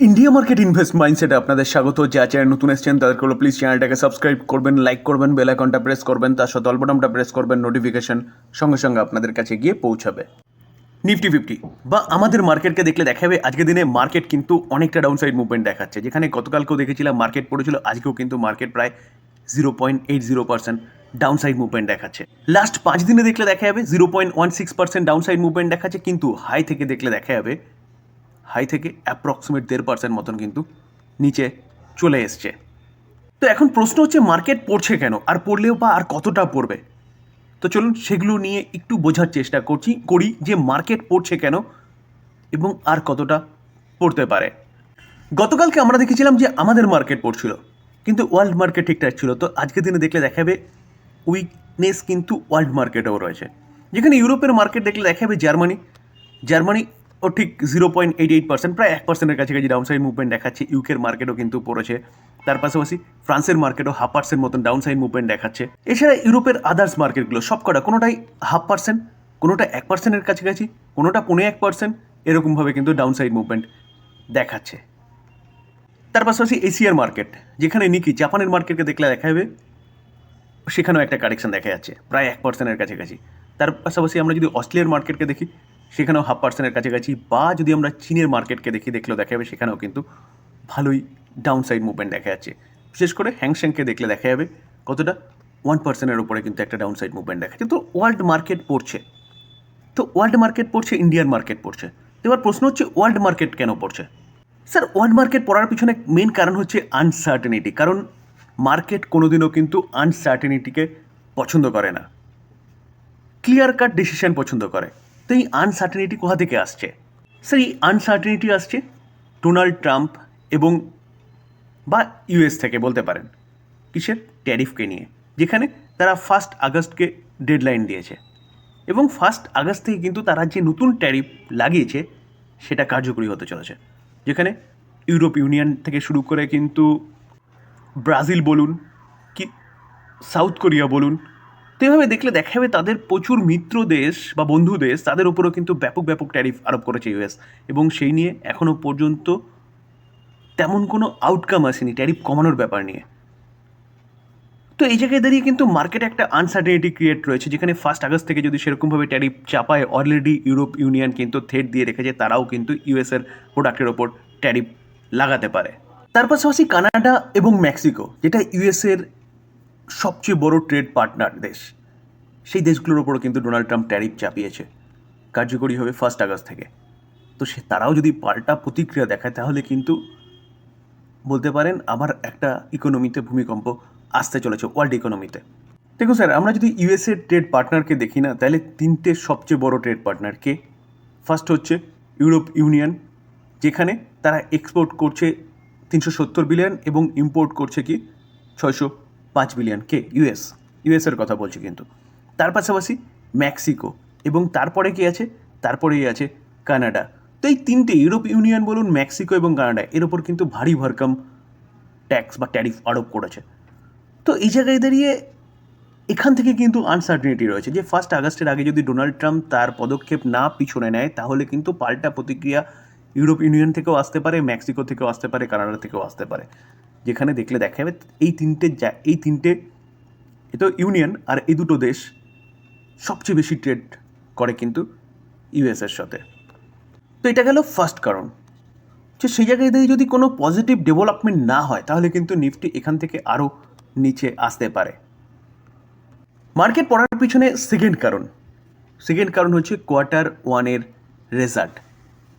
India market invest মাইন্ডসেটে আপনাদের স্বাগত। যা চ্যানেল নতুন এসছেন, তাদেরকে হলো প্লিজ চ্যানেলটাকে সাবস্ক্রাইব করবেন লাইক করবেন বেল আইকনটা প্রেস করবেন, তার সাথে অল্পটামটা প্রেস করবেন নোটিফিকেশন সঙ্গে সঙ্গে আপনাদের কাছে গিয়ে পৌঁছাবে। নিফটি ফিফটি বা আমাদের মার্কেটকে দেখলে দেখাবে আজকের দিনে মার্কেট কিন্তু অনেকটা ডাউন সাইড মুভমেন্ট দেখাচ্ছে। যেখানে গতকালকেও দেখেছিলাম মার্কেট পড়েছিল, আজকেও কিন্তু মার্কেট প্রায় zero point eight zero percent down side movement দেখাচ্ছে। লাস্ট পাঁচ দিনে দেখলে দেখা যাবে zero point one six percent down side movement দেখাচ্ছে, কিন্তু হাই থেকে দেখলে দেখা যাবে হাই থেকে অ্যাপ্রক্সিমেট দেড় পার্সেন্ট মতন কিন্তু নিচে চলে এসছে। তো এখন প্রশ্ন হচ্ছে মার্কেট পড়ছে কেন? আর পড়লেও বা আর কতটা পড়বে? তো চলুন সেগুলো নিয়ে একটু বোঝার চেষ্টা করছি, করি যে মার্কেট পড়ছে কেন এবং আর কতটা পড়তে পারে। গতকালকে আমরা দেখেছিলাম যে আমাদের মার্কেট পড়ছিল, কিন্তু ওয়ার্ল্ড মার্কেট ঠিকঠাক ছিল। তো আজকের দিনে দেখলে দেখাবে উইকনেস কিন্তু ওয়ার্ল্ড মার্কেটেও রয়েছে। যেখানে ইউরোপের মার্কেট দেখলে দেখাবে জার্মানি। জার্মানি ও ঠিক zero point eight eight percent প্রায় এক পার্সেন্টের কাছাকাছি ডাউন সাইড মুভমেন্ট দেখাচ্ছে ইউকের মার্কেটও কিন্তু পড়েছে। তার পাশাপাশি ফ্রান্সের মার্কেটও হাফ পার্সেন্ট মতন ডাউন সাইড মুভমেন্ট দেখাচ্ছে। এছাড়া ইউরোপের আদার্স মার্কেটগুলো সবকটা কোনোটাই হাফ পার্সেন্ট কোনোটা এক পার্সেন্টের কাছাকাছি, কোনোটা পৌনে এক পার্সেন্ট এরকমভাবে কিন্তু ডাউন সাইড মুভমেন্ট দেখাচ্ছে। তার পাশাপাশি এশিয়ার মার্কেট যেখানে নিকি জাপানের মার্কেটকে দেখলে দেখা যাবে, সেখানেও একটা কারেকশন দেখা যাচ্ছে, প্রায় এক পার্সেন্টের কাছাকাছি। তার পাশাপাশি আমরা যদি অস্ট্রেলিয়ার মার্কেটকে দেখি সেখানেও হাফ পার্সেন্টের কাছাকাছি বা যদি আমরা চীনের মার্কেটকে দেখি, দেখলেও দেখা যাবে সেখানেও কিন্তু ভালোই ডাউন সাইড মুভমেন্ট দেখা যাচ্ছে। বিশেষ করে হ্যাংস্যাংকে দেখলে দেখা যাবে কতটা ওয়ান পার্সেন্টের উপরে কিন্তু একটা ডাউন সাইড মুভমেন্ট দেখাচ্ছে তো ওয়ার্ল্ড মার্কেট পড়ছে। তো ওয়ার্ল্ড মার্কেট পড়ছে ইন্ডিয়ান মার্কেট পড়ছে। এবার প্রশ্ন হচ্ছে ওয়ার্ল্ড মার্কেট কেন পড়ছে? স্যার ওয়ার্ল্ড মার্কেট পড়ার পিছনে মেন কারণ হচ্ছে আনসার্টেনিটি কারণ মার্কেট কোনোদিনও কিন্তু আনসার্টেনিটিকে পছন্দ করে না। ক্লিয়ার কাট ডিসিশন পছন্দ করে। তো এই আনসার্টেনিটি কোথা থেকে আসছে? স্যার, এই আনসার্টেনিটি আসছে ডোনাল্ড ট্রাম্প এবং বা ইউএস থেকে বলতে পারেন, কিসের? ট্যারিফকে নিয়ে, যেখানে তারা ফার্স্ট আগস্টকে ডেডলাইন দিয়েছে। এবং ফার্স্ট আগস্ট থেকে কিন্তু তারা যে নতুন ট্যারিফ লাগিয়েছে, সেটা কার্যকরী হতে চলেছে। যেখানে ইউরোপ ইউনিয়ন থেকে শুরু করে কিন্তু ব্রাজিল বলুন, কি সাউথ কোরিয়া বলুন তো এভাবে দেখলে দেখা যাবে তাদের প্রচুর মিত্র দেশ বা বন্ধু দেশ, তাদের উপরেও কিন্তু ব্যাপক ব্যাপক ট্যারিফ আরোপ করেছে ইউএস এবং সেই নিয়ে এখনও পর্যন্ত তেমন কোনো আউটকাম আসেনি ট্যারিফ কমানোর ব্যাপার নিয়ে। তো এই জায়গায় দাঁড়িয়ে কিন্তু মার্কেটে একটা আনসার্টেনিটি ক্রিয়েট রয়েছে, যেখানে ফার্স্ট আগস্ট থেকে যদি সেরকমভাবে ট্যারিফ চাপায় অলরেডি ইউরোপ ইউনিয়ন কিন্তু থ্রেট দিয়ে রেখেছে, তারাও কিন্তু ইউএসের প্রোডাক্টের ওপর ট্যারিফ লাগাতে পারে। তার পাশাপাশি কানাডা এবং মেক্সিকো, যেটা ইউএসের সবচেয়ে বড় ট্রেড পার্টনার দেশ। সেই দেশগুলোর ওপরও কিন্তু ডোনাল্ড ট্রাম্প ট্যারিফ চাপিয়েছে। কার্যকরী হবে ফার্স্ট আগস্ট থেকে। তো সে তারাও যদি পাল্টা প্রতিক্রিয়া দেখায়, তাহলে কিন্তু বলতে পারেন আবার একটা ইকোনমিতে ভূমিকম্প আসতে চলেছে ওয়ার্ল্ড ইকোনমিতে দেখুন স্যার, আমরা যদি ইউএসএ ট্রেড পার্টনারকে দেখি না, তাহলে তিনটে সবচেয়ে বড় ট্রেড পার্টনার কে? ফার্স্ট হচ্ছে ইউরোপ ইউনিয়ন যেখানে তারা এক্সপোর্ট করছে তিনশো সত্তর বিলিয়ন এবং ইম্পোর্ট করছে কি? ছয়শো পাঁচ বিলিয়ন কে? ইউএস। ইউএসের কথা বলছি কিন্তু। তার পাশাপাশি মেক্সিকো। এবং তারপরে কি আছে? তারপরেই আছে কানাডা। তো এই তিনটে ইউরোপ ইউনিয়ন বলুন, মেক্সিকো এবং কানাডা, এর ওপর কিন্তু ভারী ভরকম ট্যাক্স বা ট্যারিফ আরোপ করেছে। তো এই জায়গায় দাঁড়িয়ে এখান থেকে কিন্তু আনসার্টিনিটি রয়েছে যে ফার্স্ট আগস্টের আগে যদি ডোনাল্ড ট্রাম্প তার পদক্ষেপ না পিছনে নেয়, তাহলে কিন্তু পাল্টা প্রতিক্রিয়া ইউরোপ ইউনিয়ন থেকেও আসতে পারে, মেক্সিকো থেকেও আসতে পারে, কানাডা থেকেও আসতে পারে। যেখানে দেখলে দেখা যাবে এই তিনটে এই তিনটে, এ তো ইউনিয়ন আর এই দুটো দেশ সবচেয়ে বেশি ট্রেড করে কিন্তু ইউএসের সাথে। তো এটা গেল ফার্স্ট কারণ। যে সেই জায়গায় যদি কোনো পজিটিভ ডেভেলপমেন্ট না হয়, তাহলে কিন্তু নিফটি এখান থেকে আরও নিচে আসতে পারে। মার্কেট পড়ার পিছনে সেকেন্ড কারণ। সেকেন্ড কারণ হচ্ছে কোয়ার্টার ওয়ানের রেজাল্ট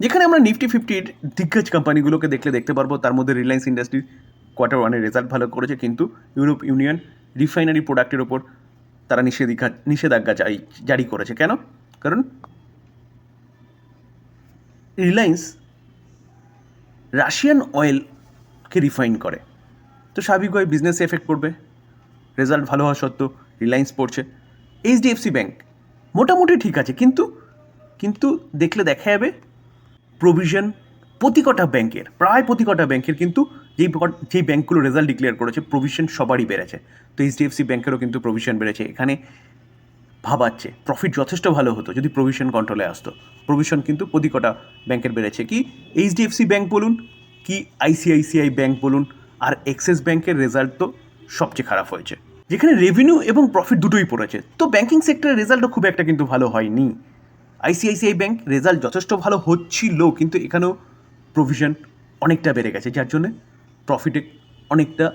যেখানে আমরা নিফটি ফিফটির দিগ্গজ কোম্পানিগুলোকে দেখলে দেখতে পারব, তার মধ্যে রিলায়েন্স ইন্ডাস্ট্রি কোয়ার্টার ওয়ানের রেজাল্ট ভালো করেছে, কিন্তু ইউরোপ ইউনিয়ন রিফাইনারি প্রোডাক্টের ওপর তারা নিষেধাজ্ঞা নিষেধাজ্ঞা জারি করেছে। কেন? কারণ রিলায়েন্স রাশিয়ান অয়েলকে রিফাইন করে। তো স্বাভাবিকভাবে বিজনেসে এফেক্ট পড়বে রেজাল্ট ভালো হওয়া সত্ত্বেও রিলায়েন্স পড়ছে। এইচডিএফসি ব্যাংক মোটামুটি ঠিক আছে, কিন্তু কিন্তু দেখলে দেখা যাবে প্রভিশন প্রতি কটা ব্যাংকের প্রায় প্রতি কটা ব্যাংকের কিন্তু যেই যেই ব্যাঙ্কগুলো রেজাল্ট ডিক্লেয়ার করেছে প্রভিশন সবারই বেড়েছে। তো এইচডিএফসি ব্যাংকেরও কিন্তু প্রভিশন বেড়েছে। এখানে ভাবাচ্ছে প্রফিট যথেষ্ট ভালো হতো যদি প্রভিশন কন্ট্রোলে আসতো। প্রভিশন কিন্তু প্রতি কটা ব্যাংকের বেড়েছে। কি এইচডিএফসি ব্যাঙ্ক বলুন, কি আইসিআইসিআই ব্যাঙ্ক বলুন, আর এক্সিস ব্যাঙ্কের রেজাল্ট তো সবচেয়ে খারাপ হয়েছে। যেখানে রেভিনিউ এবং প্রফিট দুটোই পড়েছে। তো ব্যাঙ্কিং সেক্টরের রেজাল্টও খুব একটা কিন্তু ভালো হয়নি। আইসিআইসিআই ব্যাংক রেজাল্ট যথেষ্ট ভালো হচ্ছিল, কিন্তু এখানেও প্রভিশন অনেকটা বেড়ে গেছে। যার জন্যে প্রফিটে অনেকটা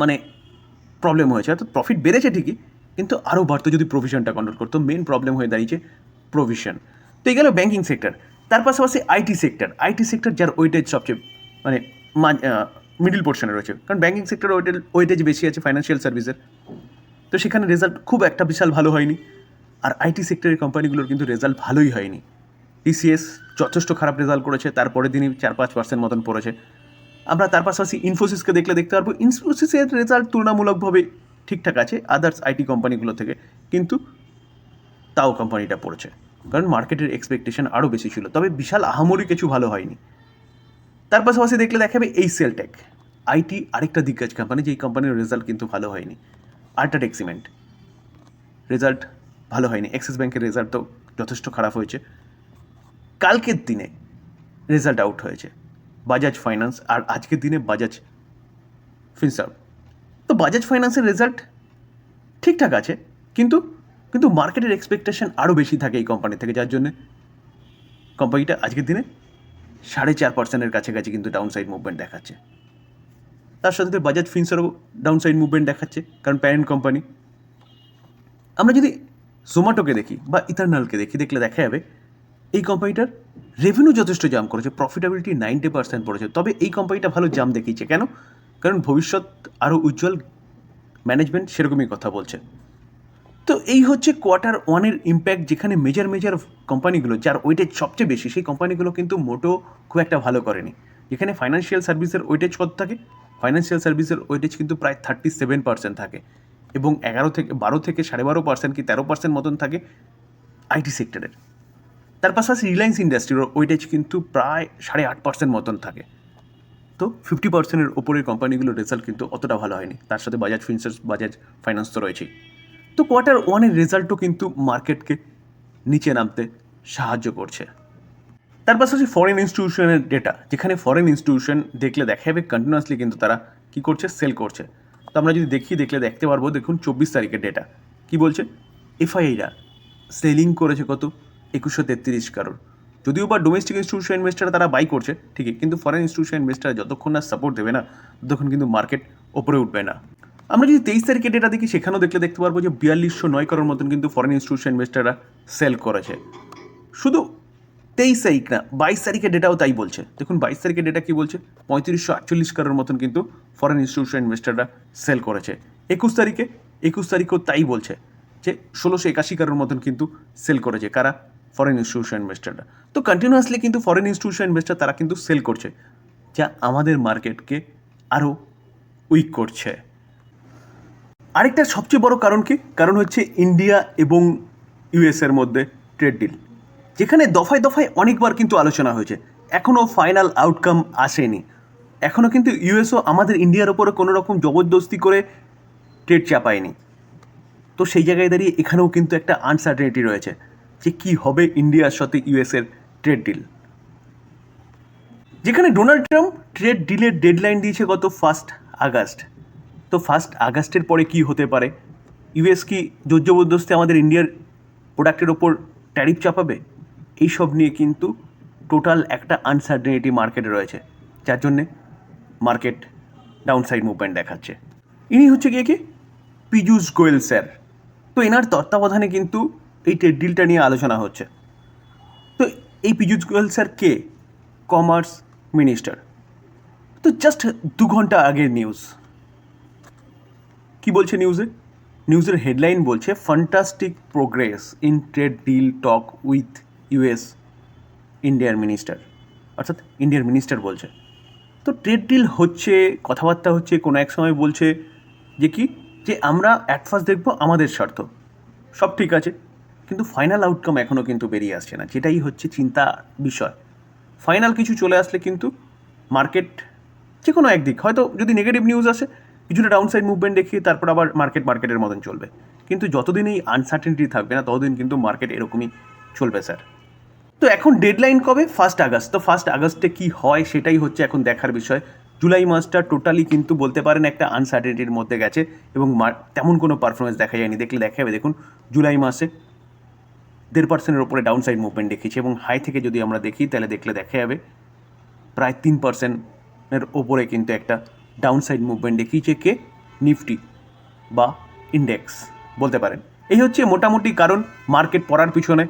মানে প্রবলেম হয়েছে। অর্থাৎ প্রফিট বেড়েছে ঠিকই, কিন্তু আরও বাড়তো যদি প্রভিশনটা কন্ট্রোল করতো। মেন প্রবলেম হয়ে দাঁড়িয়েছে প্রভিশন তো এই গেল ব্যাঙ্কিং সেক্টর তার পাশাপাশি আইটি সেক্টর আইটি সেক্টর যার ওয়েটেজ সবচেয়ে মানে মিডিল পোর্শনে রয়েছে। কারণ ব্যাঙ্কিং সেক্টর ওয়েটেজ ওয়েটেজ বেশি আছে ফাইন্যান্সিয়াল সার্ভিসের তো সেখানে রেজাল্ট খুব একটা বিশাল ভালো হয়নি। আর আইটি সেক্টরের কোম্পানিগুলোর কিন্তু রেজাল্ট ভালোই হয়নি। টিসিএস যথেষ্ট খারাপ রেজাল্ট করেছে। তারপরে দিনই চার পাঁচ পার্সেন্ট মতন পড়েছে। আমরা তার পাশাপাশি ইনফোসিসকে দেখলে দেখতে পারব ইনফোসিসের রেজাল্ট তুলনামূলকভাবে ঠিকঠাক আছে আদার্স আইটি কোম্পানিগুলো থেকে। কিন্তু তাও কোম্পানিটা পড়েছে। কারণ মার্কেটের এক্সপেকটেশন আরও বেশি ছিল। তবে বিশাল আহামরি কিছু ভালো হয়নি। তার পাশাপাশি দেখলে দেখাবে এই সেলটেক আইটি আরেকটা দিগ্গজ কোম্পানি যেই কোম্পানির রেজাল্ট কিন্তু ভালো হয়নি। আল্ট্রাটেক সিমেন্ট রেজাল্ট ভালো হয়নি। অ্যাক্সিস ব্যাংকের রেজাল্ট তো যথেষ্ট খারাপ হয়েছে। কালকের দিনে রেজাল্ট আউট হয়েছে। বাজাজ ফাইন্যান্স আর আজকের দিনে বাজাজ ফিনসার্ভ তো বাজাজ ফাইন্যান্সের রেজাল্ট ঠিকঠাক আছে, কিন্তু কিন্তু মার্কেটের এক্সপেকটেশন আরও বেশি থাকে এই কোম্পানি থেকে, যার জন্যে কোম্পানিটা আজকের দিনে সাড়ে চার পার্সেন্টের কাছাকাছি কিন্তু ডাউন সাইড মুভমেন্ট দেখাচ্ছে। তার সাথে সাথে বাজাজ ফিনসারও ডাউন সাইড মুভমেন্ট দেখাচ্ছে, কারণ প্যারেন্ট কোম্পানি আমরা যদি জোম্যাটোকে দেখি বা ইথারনালকে দেখি, দেখলে দেখা যাবে এই কোম্পানিটার রেভিনিউ যথেষ্ট জাম করেছে প্রফিটেবিলিটি নাইনটি পার্সেন্ট পড়েছে। তবে এই কোম্পানিটা ভালো জাম দেখিয়েছে। কেন? কারণ ভবিষ্যৎ আরও উজ্জ্বল ম্যানেজমেন্ট সেরকমই কথা বলছে। তো এই হচ্ছে কোয়ার্টার ওয়ানের ইম্প্যাক্ট যেখানে মেজর মেজর কোম্পানিগুলো যার ওয়েটেজ সবচেয়ে বেশি, সেই কোম্পানিগুলো কিন্তু মোটো খুব একটা ভালো করেনি। যেখানে ফাইন্যান্সিয়াল সার্ভিসের ওয়েটেজ কত থাকে? ফাইন্যান্সিয়াল সার্ভিসের ওয়েটেজ কিন্তু প্রায় থার্টি সেভেন পার্সেন্ট থাকে। এবং এগারো থেকে, বারো থেকে সাড়ে বারো পার্সেন্ট কি তেরো পার্সেন্ট মতন থাকে? আইটি সেক্টরের তার পাশাপাশি রিলায়েন্স ইন্ডাস্ট্রির ওয়েটেজ কিন্তু প্রায় সাড়ে আট পার্সেন্ট মতন থাকে। তো ফিফটি পার্সেন্টের ওপরের কোম্পানিগুলোর রেজাল্ট কিন্তু অতটা ভালো হয়নি। তার সাথে বাজাজ ফিনসার্স বাজাজ ফাইন্যান্স তো রয়েছেই। তো কোয়ার্টার ওয়ানের রেজাল্টও কিন্তু মার্কেটকে নিচে নামতে সাহায্য করছে। তার পাশাপাশি ফরেন ইনস্টিটিউশনের ডেটা যেখানে ফরেন ইনস্টিটিউশন দেখলে দেখা যাবে কন্টিনিউয়াসলি কিন্তু তারা কী করছে? সেল করছে। তো আমরা যদি দেখি, দেখলে দেখতে পারব, দেখুন চব্বিশ তারিখের ডেটা কি বলছে? এফআইআইরা সেলিং করেছে কত? একুশশো তেত্রিশ কারোর যদিও বা ডোমেস্টিক ইনস্টিটিউশন ইনভেস্টার তারা বাই করছে, ঠিকই, কিন্তু ফরেন ইনস্টিটিউশন ইনভেস্টার যতক্ষণ না সাপোর্ট দেবে না, ততক্ষণ কিন্তু মার্কেট ওপরে উঠবে না। আমরা যদি তেইশ তারিখের ডেটা দেখি, সেখানেও দেখলে দেখতে পারব যে বিয়াল্লিশশো নয় করোর মতন কিন্তু ফরেন ইনস্টিটিউশন ইনভেস্টাররা সেল করেছে। শুধু তেইশ তারিখ না, বাইশ তারিখের ডেটাও তাই বলছে। দেখুন, বাইশ তারিখের ডেটা কি বলছে? পঁয়ত্রিশশো আটচল্লিশ কারোর মতন কিন্তু ফরেন ইনস্টিটিউশন ইনভেস্টাররা সেল করেছে। একুশ তারিখে, একুশ তারিখও তাই বলছে যে ষোলোশো একাশি কারোর মতন কিন্তু সেল করেছে। কারা? ফরেন ইনস্টিটিউশন ইনভেস্টাররা তো কন্টিনিউয়াসলি কিন্তু ফরেন ইনস্টিটিউশন ইনভেস্টার তারা কিন্তু সেল করছে, যা আমাদের মার্কেটকে আরও উইক করছে। আরেকটা সবচেয়ে বড় কারণ কি? কারণ হচ্ছে ইন্ডিয়া এবং ইউএসের মধ্যে ট্রেড ডিল যেখানে দফায় দফায় অনেকবার কিন্তু আলোচনা হয়েছে। এখনও ফাইনাল আউটকাম আসেনি। এখনও কিন্তু ইউএসও আমাদের ইন্ডিয়ার ওপরে কোনো রকম জবরদস্তি করে ট্রেড চাপায়নি। তো সেই জায়গায় দাঁড়িয়ে এখানেও কিন্তু একটা আনসার্টেনিটি রয়েছে। যে কী হবে ইন্ডিয়ার সাথে ইউএসের ট্রেড ডিল যেখানে ডোনাল্ড ট্রাম্প ট্রেড ডিলের ডেডলাইন দিয়েছে গত ফার্স্ট আগস্ট। তো ফার্স্ট আগস্টের পরে কি হতে পারে? ইউএস কি জোর জবরদস্তি আমাদের ইন্ডিয়ার প্রোডাক্টের ওপর ট্যারিফ চাপাবে? এইসব নিয়ে কিন্তু টোটাল একটা আনসার্টেনিটি মার্কেটে রয়েছে। যার জন্যে মার্কেট ডাউনসাইড মুভমেন্ট দেখাচ্ছে। ইনি হচ্ছে গিয়ে কি? পীযূষ গোয়েল স্যার। তো এনার তত্ত্বাবধানে কিন্তু এই ট্রেড ডিলটা নিয়ে আলোচনা হচ্ছে। তো এই পীযূষ গোয়েল স্যার কে? Commerce minister. তো জাস্ট দু ঘণ্টা আগের নিউজ কি বলছে নিউজে নিউজের হেডলাইন বলছে fantastic progress in trade deal talk with US ইন্ডিয়ার মিনিস্টার অর্থাৎ ইন্ডিয়ার মিনিস্টার বলছে। তো ট্রেড ডিল হচ্ছে, কথাবার্তা হচ্ছে, কোনো এক সময় বলছে যে কি? যে আমরা অ্যাট ফার্স্ট দেখব আমাদের স্বার্থ। সব ঠিক আছে। কিন্তু ফাইনাল আউটকাম এখনও কিন্তু বেরিয়ে আসছে না, যেটাই হচ্ছে চিন্তা বিষয়। ফাইনাল কিছু চলে আসলে কিন্তু মার্কেট যে কোনো একদিক, হয়তো যদি নেগেটিভ নিউজ আসে, কিছুটা ডাউন সাইড মুভমেন্ট দেখিয়ে তারপর আবার মার্কেট মার্কেটের মতন চলবে। কিন্তু যতদিন এই আনসার্টেনিটি থাকবে না, ততদিন কিন্তু মার্কেট এরকমই চলবে স্যার তো এখন ডেডলাইন কবে? First August. তো ফার্স্ট আগস্টে কী হয় সেটাই হচ্ছে এখন দেখার বিষয়। জুলাই মাসটা টোটালি কিন্তু বলতে পারেন একটা আনসার্টেনিটির মধ্যে গেছে এবং তেমন কোনো পারফরমেন্স দেখা যায়নি। দেখলে দেখা যাবে দেখুন, জুলাই মাসে দেড় পার্সেন্টের ওপরে ডাউন সাইড মুভমেন্ট দেখিয়েছে এবং হাই থেকে যদি আমরা দেখি, তাহলে দেখলে দেখা যাবে প্রায় তিন পার্সেন্টের ওপরে কিন্তু একটা ডাউন সাইড মুভমেন্ট দেখিয়েছে কে? নিফটি বা ইন্ডেক্স বলতে পারেন। এই হচ্ছে মোটামুটি কারণ মার্কেট পড়ার পিছনে।